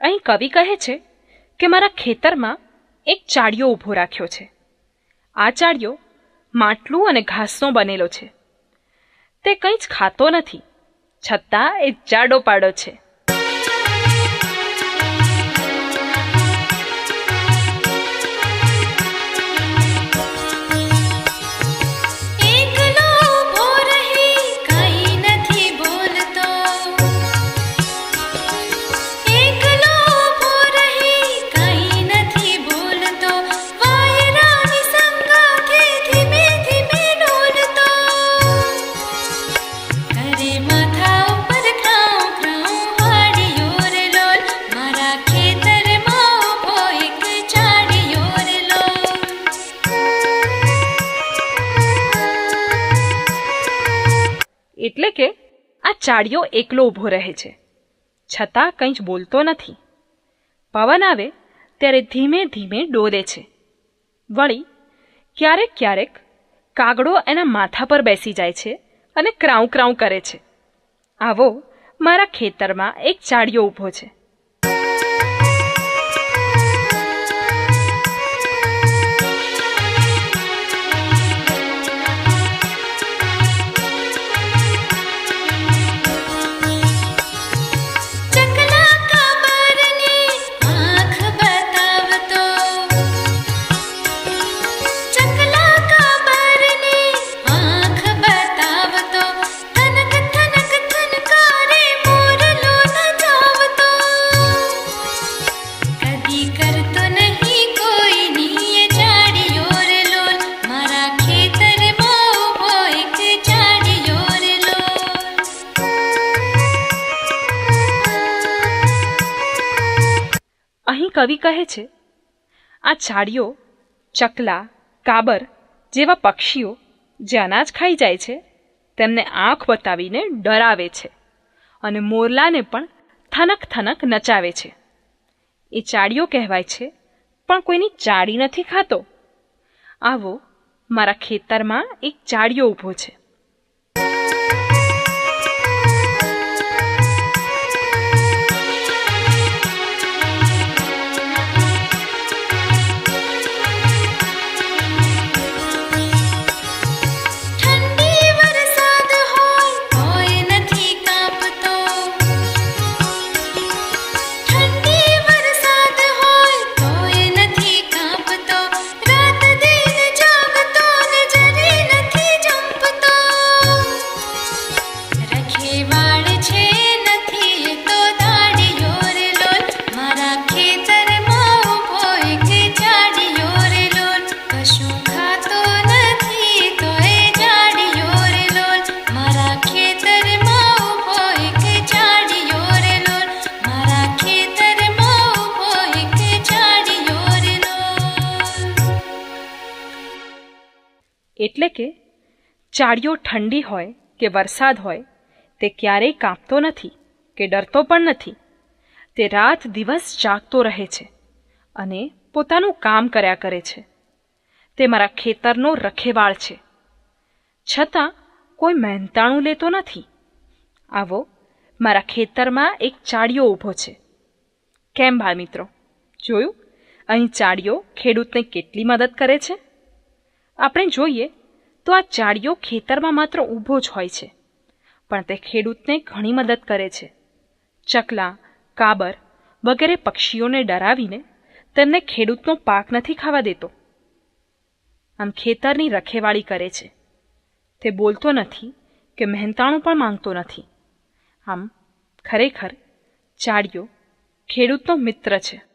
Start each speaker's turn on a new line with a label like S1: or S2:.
S1: અહીં કવિ કહે છે કે મારા ખેતરમાં એક ચાળિયો ઊભો રાખ્યો છે. આ ચાળિયો માટલું અને ઘાસનો બનેલો છે. તે કંઈ જ ખાતો નથી, છતાં એ જાડો પાડો છે. એટલે કે આ ચાળિયો એકલો ઊભો રહે છે. છતાં કંઈ જ બોલતો નથી. પવન આવે ત્યારે ધીમે ધીમે ડોરે છે. વળી ક્યારેક ક્યારેક કાગડો એના માથા પર બેસી જાય છે અને ક્રાઉ ક્રાઉ કરે છે. આવો મારા ખેતરમાં એક ચાળિયો ઊભો છે. અહીં કવિ કહે છે, આ છાડીઓ ચકલા, કાબર જેવા પક્ષીઓ જે અનાજ ખાઈ જાય છે, તેમને આંખ બતાવીને ડરાવે છે અને મોરલાને પણ થનક થનક નચાવે છે. એ ચાડીઓ કહેવાય છે, પણ કોઈની ચાળી નથી ખાતો. આવો, મારા ખેતરમાં એક ચાડીઓ ઊભો છે. એટલે કે ચાળીઓ ઠંડી હોય કે વરસાદ હોય, તે ક્યારેય કાંપતો નથી કે ડરતો પણ નથી. તે રાત દિવસ જાગતો રહે છે અને પોતાનું કામ કર્યા કરે છે. તે મારા ખેતરનો રખેવાળ છે. છતાં કોઈ મહેનતાણું લેતો નથી. આવો, મારા ખેતરમાં એક ચાળીઓ ઊભો છે. કેમ બાળ મિત્રો? જોયું? અહીં ચાળીઓ ખેડૂતને કેટલી મદદ કરે છે? આપણે જોઈએ, તો આ ચાડિયો ખેતરમાં માત્ર ઊભો જ હોય છે, પણ તે ખેડૂતને ઘણી મદદ કરે છે. ચકલા, કાબર વગેરે પક્ષીઓને ડરાવીને તેમને ખેડૂતનો પાક નથી ખાવા દેતો. આમ ખેતરની રખેવાળી કરે છે. તે બોલતો નથી કે મહેનતાણું પણ માંગતો નથી. આમ ખરેખર ચાડિયો ખેડૂતનો મિત્ર છે.